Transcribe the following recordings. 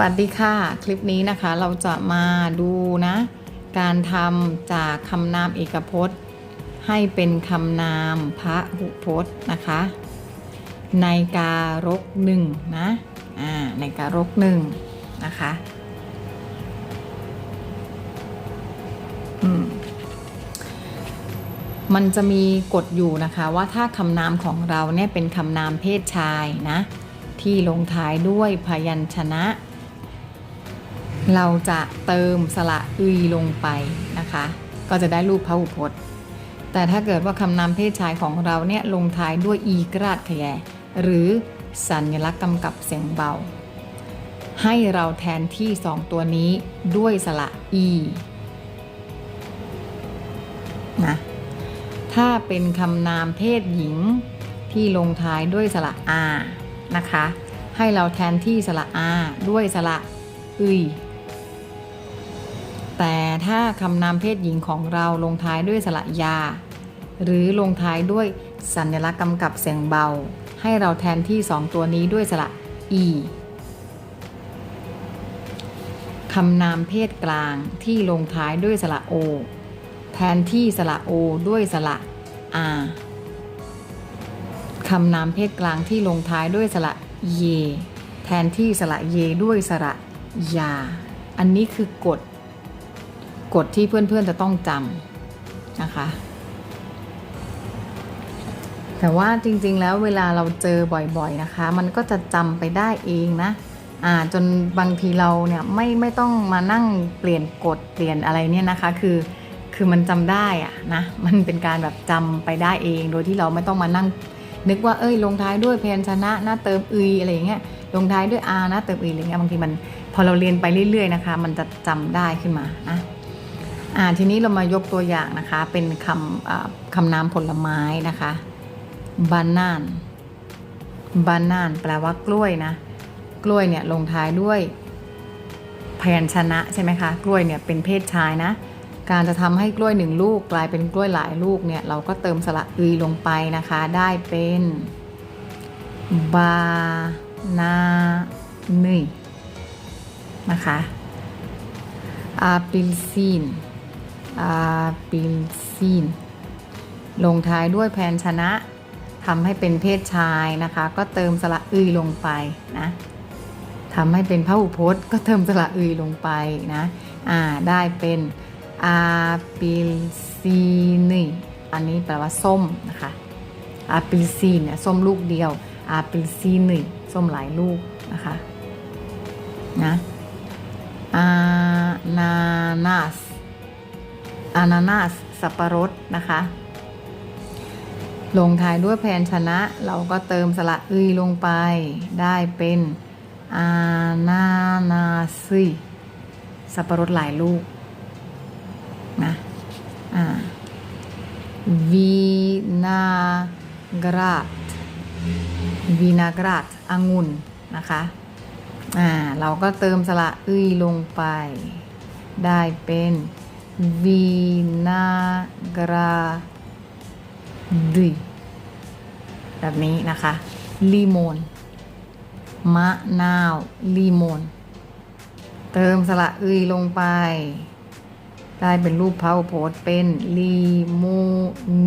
วัสดีค่ะ คลิปนี้นะคะเราจะมาดูนะ การทำจากคำนามเอกพจน์ ให้เป็นคำนามพระหุพจน์นะคะ ในการกหนึ่งนะอ่าในการกหนึ่งนะคะอืมมันจะมีกฎอยู่นะคะว่าถ้าคำนามของเราเนี่ยเป็นคำนามเพศชายนะที่ลงท้ายด้วยพยัญชนะ เราจะเติมสระอึยลงไปนะคะ ก็จะได้รูปพหุพจน์ แต่ถ้าเกิดว่าคำนามเพศชายของเราเนี่ยลงท้ายด้วยอีกราดขยะหรือสัญลักษณ์กำกับเสียงเบา ให้เราแทนที่สองตัวนี้ด้วยสระอีนะถ้าเป็นคำนามเพศหญิงที่ลงท้ายด้วยสระอานะคะ ให้เราแทนที่สระอาด้วยสระอึย แต่ถ้าคำนามเพศหญิงของเราลงท้ายด้วยสระยา หรือลงท้ายด้วยสัญลักษณ์กำกับเสียงเบา ให้เราแทนที่สองตัวนี้ด้วยสระอีคำนามเพศกลางที่ลงท้ายด้วยสระโอ แทนที่สระโอด้วยสระอาคำนามเพศกลางที่ลงท้ายด้วยสระเย แทนที่สระเยด้วยสระยา อันนี้คือกฎ กฎที่เพื่อนๆจะต้องจำนะคะ แต่ว่าจริงๆแล้วเวลาเราเจอบ่อยๆนะคะ มันก็จะจำไปได้เองนะอ่าจนบางทีเราเนี่ยไม่ไม่ต้องมานั่งเปลี่ยนกฎเปลี่ยนอะไรเนี่ยนะคะ คือคือมันจำได้อะนะมันเป็นการแบบจำไปได้เอง โดยที่เราไม่ต้องมานั่งนึกว่าเอ้ยลงท้ายด้วยพยัญชนะนะเติมอึยอะไรอย่างเงี้ยลงท้ายด้วยอานะเติมอึยอะไรเงี้ยบางทีมันพอเราเรียนไปเรื่อยๆนะคะ มันจะจำได้ขึ้นมานะ อ่าทีนี้เรามายกตัวอย่างนะคะ เป็นคำคำนามผลไม้นะคะบานานบานานแปลว่ากล้วยนะ กล้วยเนี่ยลงท้ายด้วยพยัญชนะใช่ไหมคะ กล้วยเนี่ยเป็นเพศชายนะ การจะทำให้กล้วยหนึ่งลูกกลายเป็นกล้วยหลายลูกเนี่ยเราก็เติมสระอึยลงไปนะคะ ได้เป็นบานานึยนะคะอาปิลซีน ปิลซีนลงท้ายด้วยแพนชนะทำให้เป็นเพศชายนะคะ ก็เติมสระอึยลงไปนะทำให้เป็นพหุพจน์ก็เติมสระอึยลงไปนะอ่าได้เป็นอาปิลซีนีอันนี้แปลว่าส้มนะคะอาปิลซีนเนี่ยส้มลูกเดียวอาปิลซีนีส้มหลายลูกนะคะนะอานานาส อานานาสสับปะรดนะคะ ลงท้ายด้วยแพนชนะ เราก็เติมสระอึยลงไป ได้เป็นอานานาซีสับปะรดหลายลูกนะอ่าวีนากราดวีนากราดองุ่นนะคะอ่าเราก็เติมสระอึยลงไป ได้เป็น วีนากราดีแบบนี้นะคะลีโมนมะนาวลีโมนเติมสระอึยลงไป ได้เป็นรูปพาวโพสเป็นลีโม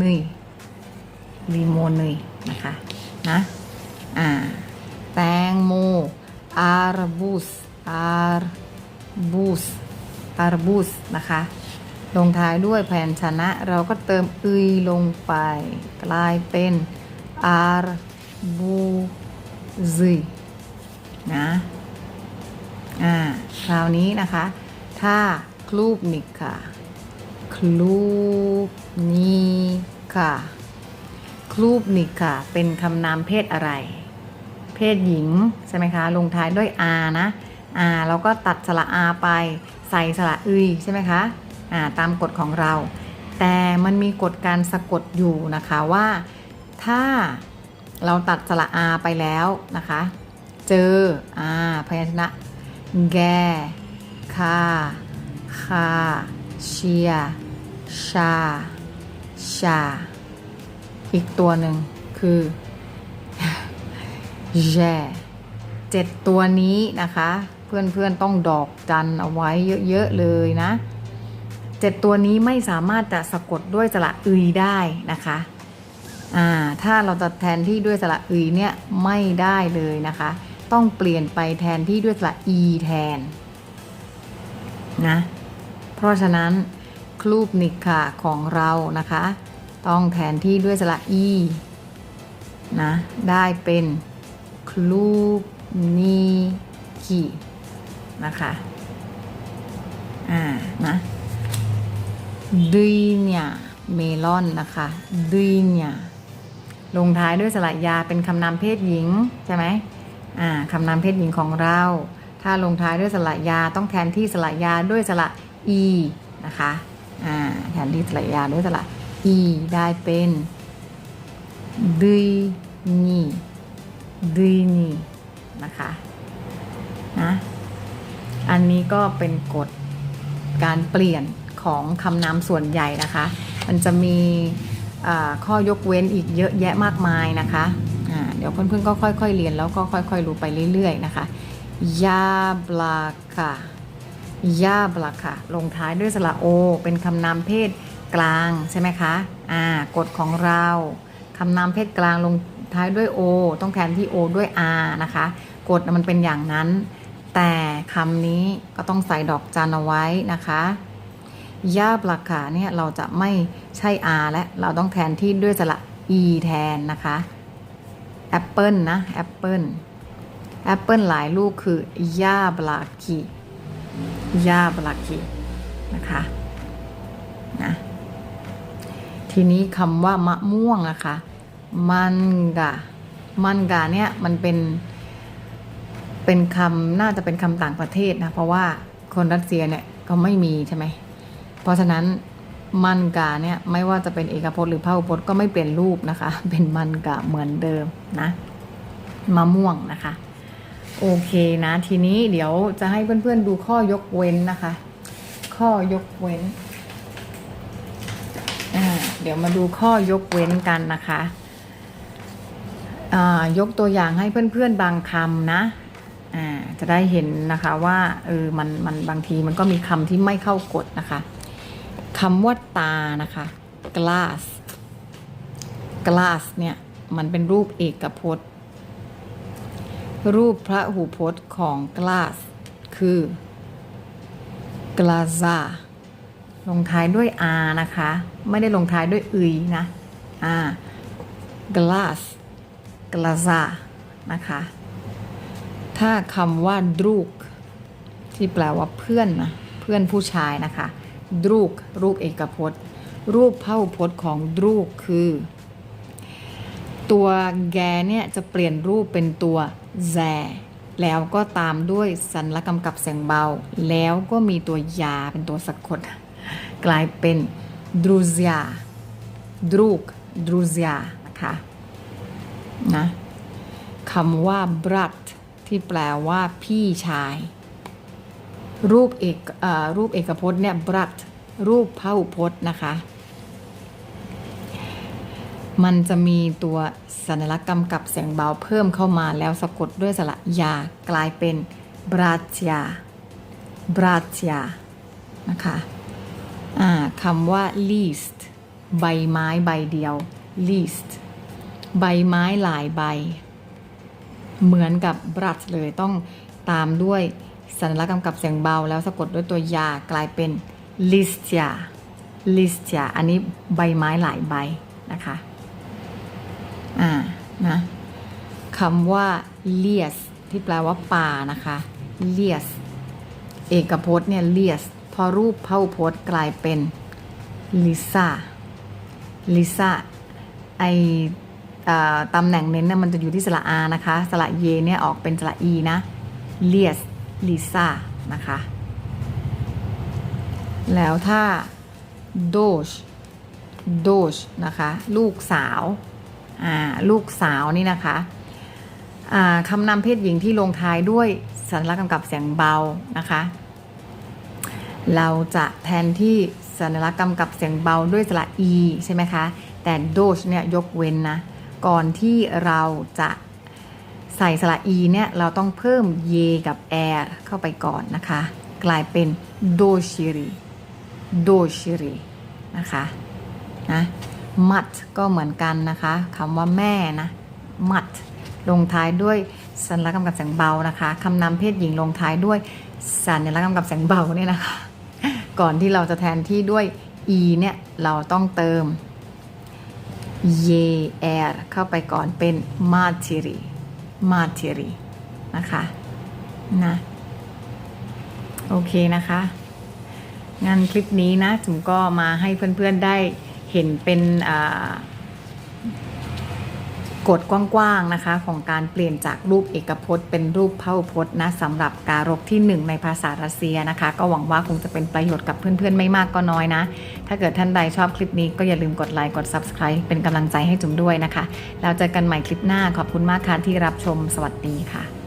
นึยลีโมนึยนะคะนะอ่าแตงโมอาร์บูสอาร์บูสอาร์บูสนะคะ ลงท้ายด้วยแผนชนะ เราก็เติมอึยลงไป กลายเป็นอาร์บูซีนะอ่าคราวนี้นะคะ ถ้าคลูบนิกาคลูบนิกาคลูบนิกาเป็นคำนามเพศอะไร เพศหญิง ใช่ไหมคะ ลงท้ายด้วย r นะ r เราก็ตัดสระ r ไป ใส่สระอึยใช่ไหมคะ ตามกฎของเรา แต่มันมีกฎการสะกดอยู่นะคะว่า ถ้าเราตัดสระ r ไปแล้วนะคะ เจออาพยัญชนะ แกคาคาเชีย ชา ชา อีกตัวหนึ่งคือแจเจ็ดตัวนี้นะคะ เพื่อนๆต้องดอกจันเอาไว้เยอะ ๆ เลยนะ เจ็ดตัวนี้ไม่สามารถจะสะกดด้วยสระอึยได้นะคะอ่าถ้าเราจะแทนที่ด้วยสระอึยเนี่ยไม่ได้เลยนะคะ ต้องเปลี่ยนไปแทนที่ด้วยสระอีแทนนะเพราะฉะนั้นคลูปนิกค่ะของเรานะคะ ต้องแทนที่ด้วยสระอีนะได้เป็นคลูปนิกีนะคะอ่านะ ดุยเนี่ยเมลอนนะคะดุยเนี่ยลงท้ายด้วยสระยาเป็นคำนามเพศหญิงใช่ไหมอ่าคำนามเพศหญิงของเรา ถ้าลงท้ายด้วยสระยาต้องแทนที่สระยาด้วยสระอีนะคะอ่าแทนที่สระยาด้วยสระอีได้เป็นดุยนี่ดุยนี่นะคะนะอันนี้ก็เป็นกฎการเปลี่ยน ของคำนามส่วนใหญ่นะคะ มันจะมีข้อยกเว้นอีกเยอะแยะมากมายนะคะอ่าเดี๋ยวเพื่อนๆก็ค่อยๆเรียนแล้วก็ค่อยๆรู้ไปเรื่อยๆนะคะยาบลาค่ะยาบลาค่ะลงท้ายด้วยสระโอ เป็นคำนามเพศกลางใช่ไหมคะอ่ากฎของเราคำนามเพศกลางลงท้ายด้วย O ต้องแทนที่ O ด้วย R นะคะกฎมันเป็นอย่างนั้น แต่คำนี้ก็ต้องใส่ดอกจันเอาไว้นะคะ ยาบลักขาเนี่ยเราจะไม่ใช่ R และเราต้องแทนที่ด้วยสระ E แทนนะคะแอปเปิลนะแอปเปิลแอปเปิลหลายลูกคือยาบลักขียาบลักขีนะคะนะทีนี้คำว่ามะม่วงนะคะมันกะมันกะเนี่ยมันเป็น เป็นคำน่าจะเป็นคำต่างประเทศนะ เพราะว่าคนรัสเซียเนี่ยก็ไม่มีใช่ไหม เพราะฉะนั้นมันกาเนี่ยไม่ว่าจะเป็นเอกพจน์หรือพหุพจน์ก็ไม่เปลี่ยนรูปนะคะ เป็นมันกะเหมือนเดิมนะมะม่วงนะคะ โอเคนะ ทีนี้เดี๋ยวจะให้เพื่อนๆดูข้อยกเว้นนะคะ ข้อยกเว้นเดี๋ยวมาดูข้อยกเว้นกันนะคะยกตัวอย่างให้เพื่อนๆบางคำนะจะได้เห็นนะคะว่าเออมันมันบางทีมันก็มีคำที่ไม่เข้ากฎนะคะ คำว่าตานะคะ glass glass เนี่ย มันเป็นรูปเอกพจน์ รูปพระหูพจน์ของ glass คือ glaza ลงท้ายด้วย r นะคะ ไม่ได้ลงท้ายด้วยอึยนะ r glass glaza นะคะ ถ้าคำว่าดรูกที่แปลว่าเพื่อนนะ เพื่อนผู้ชายนะคะ ดรูก รูปเอกพจน์ รูปพหุพจน์ของดรูกคือ ตัวแกเนี่ยจะเปลี่ยนรูปเป็นตัวแซแล้วก็ตามด้วยสัญลักษณ์กำกับเสียงเบา แล้วก็มีตัวยาเป็นตัวสะกด กลายเป็นดรูเซียดรูกดรูเซียนะคะนะคำว่า brat ที่แปลว่าพี่ชาย รูปเอกอรูปเอกพจน์เนี่ย brat รูปพหุพจน์นะคะ มันจะมีตัวสัญลักษณ์กำกับเสียงเบาเพิ่มเข้ามาแล้วสะกดด้วยสระยากลายเป็น bratia bratia นะคะคำว่า least ใบไม้ใบเดียว least ใบไม้หลายใบ เหมือนกับ brush เลยต้องตามด้วย สัญลักษณ์กำกับเสียงเบาแล้วสะกดด้วยตัวยากลายเป็น listia listia อันนี้ใบไม้หลายใบนะคะอ่านะคำว่า lias ที่แปลว่าป่านะคะ lias เอกพจน์เนี่ย lias พอรูปพหุพจน์กลายเป็น lisa lisa ไอตำแหน่งเน้นเนี่ยมันจะอยู่ที่สระอานะคะ สระเยเนี่ยออกเป็นสระอีนะ lias lisa นะคะ แล้วถ้า doge doge นะคะ ลูกสาวอ่าลูกสาวนี่นะคะอ่าคำนำเพศหญิงที่ลงท้ายด้วยสัญลักษณ์กำกับเสียงเบานะคะ เราจะแทนที่สัญลักษณ์กำกับเสียงเบาด้วยสระ e ใช่ไหมคะ แต่ doge เนี่ยยกเว้นนะ ก่อนที่เราจะ ใส่สระอีเนี่ยเราต้องเพิ่มเยกับแอร์เข้าไปก่อนนะคะ กลายเป็นโดชิริโดชิรินะคะนะมัดก็เหมือนกันนะคะคำว่าแม่นะมัดลงท้ายด้วยสัญลักษณ์กำกับเสียงเบานะคะคำนำเพศหญิงลงท้ายด้วยสัญลักษณ์กำกับเสียงเบาเนี่ยนะคะ ก่อนที่เราจะแทนที่ด้วย e เนี่ยเราต้องเติมเยแอร์เข้าไปก่อนเป็นมาทิรีมา ทิรีนะคะนะโอเคนะคะงั้นคลิปนี้นะจุ๋มก็มาให้เพื่อนๆได้เห็นเป็นอ่า กฎกว้างๆนะคะ ของการเปลี่ยนจากรูปเอกพจน์ เป็นรูปพหุพจน์นะสำหรับการกที่หนึ่งในภาษารัสเซียนะคะ ก็หวังว่าคงจะเป็นประโยชน์กับเพื่อนๆ ไม่มากก็น้อยนะ ถ้าเกิดท่านใดชอบคลิปนี้ก็อย่าลืมกดไลค์กด Subscribe เป็นกำลังใจให้จุ๋มด้วยนะคะแล้วเจอกันใหม่คลิปหน้าขอบคุณมากค่ะที่รับชมสวัสดีค่ะ